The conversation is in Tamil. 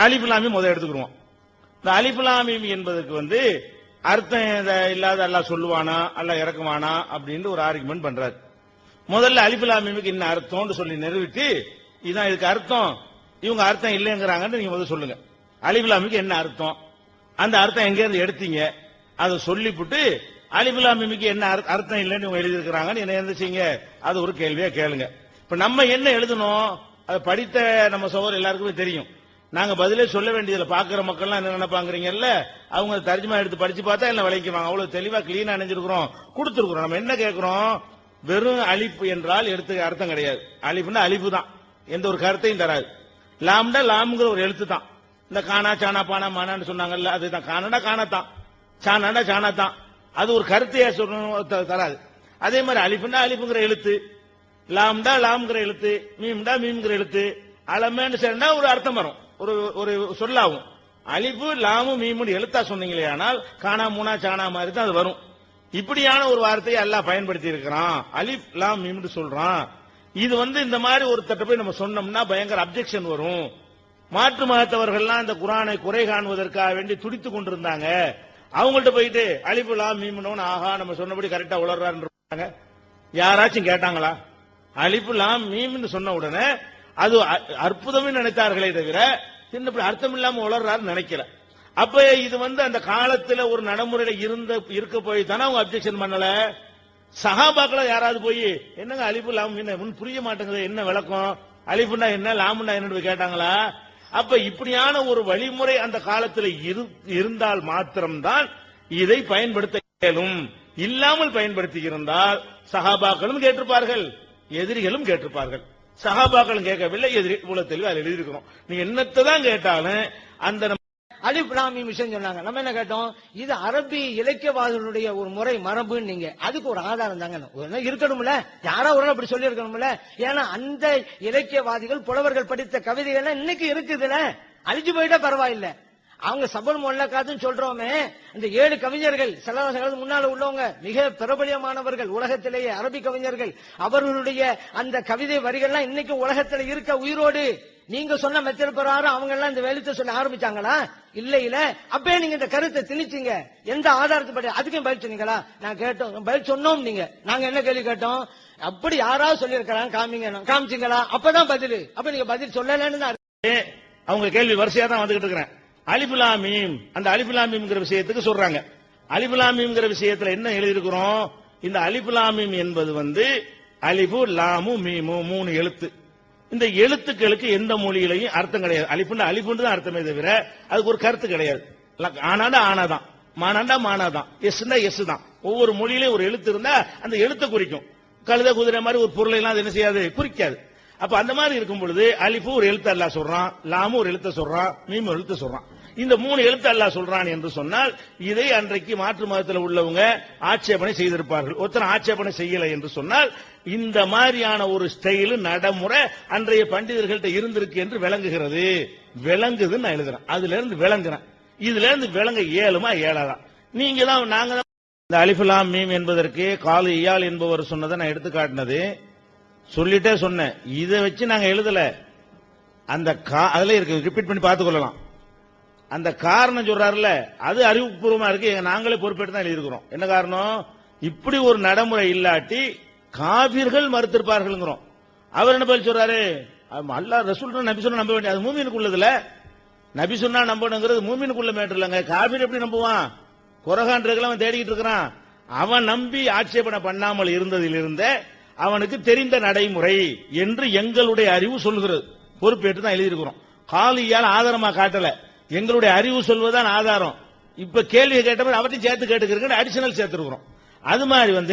அலிபுலாமி முதல் எடுத்துக்கிடுவோம். இந்த அலிபுலாமி என்பதற்கு வந்து அர்த்தம் இல்லாத அல்லாஹ் சொல்லுவானா அல்ல இறக்குவானா அப்படின்னு ஒரு ஆர்குமெண்ட் பண்றாரு. முதல்ல அலிபுலாமிக்கு என்ன அர்த்தம்னு சொல்லி நிறுவிட்டு இதான் இதுக்கு அர்த்தம் இவங்க அர்த்தம் இல்லைங்கிறாங்கன்னு நீங்க முதல்ல சொல்லுங்க. அலிபுலாமிக்கு என்ன அர்த்தம்? அந்த அர்த்தம் எங்க இருந்து எடுத்தீங்க? அதை சொல்லிவிட்டு அலிபுலாமிக்கு என்ன அர்த்த- அர்த்தம் இல்லைன்னு இவங்க எழுதியிருக்கிறாங்கன்னு என்ன இருந்துச்சீங்க அது ஒரு கேள்வியா கேளுங்க. இப்ப நம்ம என்ன எழுதணும்? அதை படித்த நம்ம சோதர் எல்லாருக்குமே தெரியும். நாங்க பதிலே சொல்ல வேண்டியதுல பாக்குற மக்கள்லாம் என்ன நினைப்பாங்கிறீங்கல்ல? அவங்க தர்ஜுமா எடுத்து படிச்சு பார்த்தா என்ன விளைக்குவாங்க அவ்வளவு தெளிவா கிளீனா அணிஞ்சிருக்கிறோம் கொடுத்துருக்கிறோம். நம்ம என்ன கேட்கிறோம் வெறும் அழிப்பு என்றால் எடுத்து அர்த்தம் கிடையாது. அழிப்புனா அழிப்பு தான் எந்த ஒரு கருத்தையும் தராது. லாம்டா லாம்ங்கிற ஒரு எழுத்து தான் இந்த காணா சானா பானா மானான்னு சொன்னாங்கல்ல அதுதான். காணடா காணத்தான். சானாடா சானாத்தான் தான் அது ஒரு கருத்தையே சொல்லணும் தராது. அதே மாதிரி அலிப்புன்னா அழிப்புங்கிற எழுத்து. லாம்டா லாம்ங்கிற எழுத்து மீம்டா மீம்ங்கிற எழுத்து. அலமேன்னு சேர்ந்தா ஒரு அர்த்தம் வரும். ஒரு ஒரு சொல்லாகும். அழிப்பு லாமு மீமுன்னு எழுத்தா சொன்னீங்களே ஆனால் காணா மூணா சானா மாதிரி தான் அது வரும். இப்படியான ஒரு வார்த்தையை அல்லாஹ் பயன்படுத்தி இருக்கிறான் அலிப் லாம் மீம்னு சொல்றான். இது வந்து இந்த மாதிரி ஒரு தட்ட போய் நம்ம சொன்னோம்னா பயங்கர அப்ஜெக்ஷன் வரும். மாற்று மதத்தவர்கள்லாம் இந்த குரானை குறை காணுவதற்காக வேண்டி துடித்துக் கொண்டிருந்தாங்க. அவங்கள்ட்ட போயிட்டு அழிப்பு லாம் மீம்னு ஆஹா நம்ம சொன்னபடி கரெக்டா உளர்றாருன்னு யாராச்சும் கேட்டாங்களா? அழிப்பு லாம் மீம்னு சொன்ன உடனே அது அ- அற்புதமே நினைத்தார்களே தவிர சின்ன அர்த்தம் இல்லாம உளர்றாரு நினைக்கல. அப்ப இது வந்து அந்த காலத்துல ஒரு நடைமுறையில இருந்த இருக்க போய் தானே அவங்க அப்செக்ஷன் பண்ணல? சகாபாக்கள யாராவது போய் என்னங்க அழிப்பு லாம் என்ன புரிய மாட்டேங்குது என்ன விளக்கம்? அழிப்புனா என்ன லாமுன்னா என்னன்னு கேட்டாங்களா? அப்ப இப்படியான ஒரு வழிமுறை அந்த காலத்துல இரு- இருந்தால் மாத்திரம்தான் இதை பயன்படுத்த இயலும். இல்லாமல் பயன்படுத்தி இருந்தால் சகாபாக்களும் கேட்டிருப்பார்கள் எதிரிகளும் கேட்டிருப்பார்கள். சகாபாக்களும் கேட்கவில்லை எதிரி இவ்வளவு தெளிவா அதுல எழுதியிருக்கிறோம். நீங்க என்னத்தை தான் கேட்டாலும் அந்த நம்ம அலிப் லாமி மிஷன் சொன்னாங்க. நம்ம என்ன கேட்டோம்? இது அரபி இலக்கியவாதிகளுடைய ஒரு முறை மரபுன்னு நீங்க. அதுக்கு ஒரு ஆதாரம் தாங்க ஒரு இருக்கணும்ல? யாரோ ஒரு அப்படி சொல்லி இருக்கணும்ல ஏன்னா அந்த இலக்கியவாதிகள் புலவர்கள் படித்த கவிதைகள் இன்னைக்கு இருக்குதுல அழிஞ்சு போயிட்டா பரவாயில்ல. அவங்க சபல் மொல்லக்காதுன்னு சொல்றோமே இந்த ஏழு கவிஞர்கள் சில முன்னால உள்ளவங்க மிக பிரபலியமானவர்கள் உலகத்திலேயே அரபி கவிஞர்கள் அவர்களுடைய அந்த கவிதை வரிகள்லாம் இன்னைக்கு உலகத்துல இருக்க உயிரோடு. நீங்க சொன்ன மெத்தட் பிரகாரம் அவங்க எல்லாம் இந்த வெளித்த சொல்ல ஆரம்பிச்சாங்களா? இல்ல இல்ல. அப்பயே நீங்க இந்த கருத்தை திணிச்சீங்க. எந்த ஆதாரத்துப்படி அதுக்கும் பதில் சொன்னீங்களா? நான் கேட்டோம். பதில் சொன்னோம் நீங்க. நாங்க என்ன கேள்வி கேட்டோம்? அப்படி யாராவது சொல்லியிருக்கிறாங்க காமிங்க. காமிச்சீங்களா? அப்பதான் பதில். அப்ப நீங்க பதில் சொல்லலன்னு தான் அவங்க கேள்வி வரிசையா தான் வந்துகிட்டு இருக்கிறேன். அலிபுலாமீம் அந்த அலிபுலாமீம்ங்கிற விஷயத்துக்கு சொல்றாங்க. அலிபுலாமீம்ங்கிற விஷயத்துல என்ன எழுதியிருக்கிறோம்? இந்த அலிபுலாமீம் என்பது வந்து அலிபு லாமு மீமு மூணு எழுத்து. இந்த எழுத்துக்களுக்கு எந்த மொழியிலையும் அர்த்தம் கிடையாது. அலிப்புன்னு அலிப்புன்னு தான் அர்த்தமே தவிர அதுக்கு ஒரு கருத்து கிடையாது. ஆனாண்டா ஆனாதான். மானாண்டா மானாதான். எஸ்னா எஸ் தான். ஒவ்வொரு மொழியிலையும் ஒரு எழுத்து இருந்தா அந்த எழுத்தை குறிக்கும். கழுத குதிரை மாதிரி ஒரு பொருளை எல்லாம் என்ன செய்யாது? குறிக்காது. அப்ப அந்த மாதிரி இருக்கும் பொழுது அலிஃபு ஒரு எழுத்து அல்லா சொல்றான் லாமு ஒரு எழுத்த சொல்றான் மீம் ஒரு எழுத்து சொல்றான். இந்த மூணு எழுத்து அல்லா சொல்றான் என்று சொன்னால் இதை அன்றைக்கு மாற்று மதத்தில் உள்ளவங்க ஆட்சேபனை செய்திருப்பார்கள். ஒருத்தர் ஆட்சேபனை செய்யலை என்று சொன்னால் இந்த மாதிரியான ஒரு ஸ்டைலு நடைமுறை அன்றைய பண்டிதர்கள்ட்ட இருந்திருக்கு என்று விளங்குகிறது. விளங்குதுன்னு நான் எழுதுறேன். அதுல இருந்து விளங்குறேன். இதுல இருந்து விளங்க ஏழுமா ஏழாதான். நீங்க தான் நாங்க தான் இந்த அலிஃபுலாம் மீம் என்பதற்கு காலு இயால் என்பவர் சொன்னதை நான் எடுத்து காட்டினது. சொல்லிட்டே சொன்னேன். இதை வச்சு நாங்க எழுதல. அந்த கா- அதுல இருக்கு. ரிப்பீட் பண்ணி பார்த்துக்கொள்ளலாம் அந்த காரணம் சொல்றாருல அது அறிவுபூர்வமா இருக்கு. நாங்களே பொறுப்பேற்று தான் எழுதியிருக்கிறோம். என்ன காரணம்? இப்படி ஒரு நடைமுறை இல்லாட்டி காபிர்கள் மறுத்திருப்பார்கள்ங்கிறோம். அவர் என்ன பதில் சொல்றாரு? அல்லா ரசூல் நபி சொன்னா நம்ப வேண்டிய அது மூமினுக்கு உள்ளதுல நபி சொன்னா நம்பணுங்கிறது மூமினுக்குள்ள மேட்டர் இல்லைங்க. காபீர் எப்படி நம்புவான்? குரகான் அவன் தேடிக்கிட்டு இருக்கிறான். அவன் நம்பி ஆட்சேபனை பண்ணாமல் இருந்ததிலிருந்தே அவனுக்கு தெரிந்த நடைமுறை என்று எங்களுடைய அறிவு சொல்கிறது பொறுப்பேற்று தான் எழுதியிருக்கிறோம். காலியால் ஆதாரமா காட்டல. எங்களுடைய அறிவு சொல்வதுதான் ஆதாரம். இப்ப கேள்வி கேட்டவர் அவற்றையும் சேர்த்து கேட்டுக்கிறேன் அடிஷனல் சேர்த்திருக்கிறோம். அது மாதிரி வந்து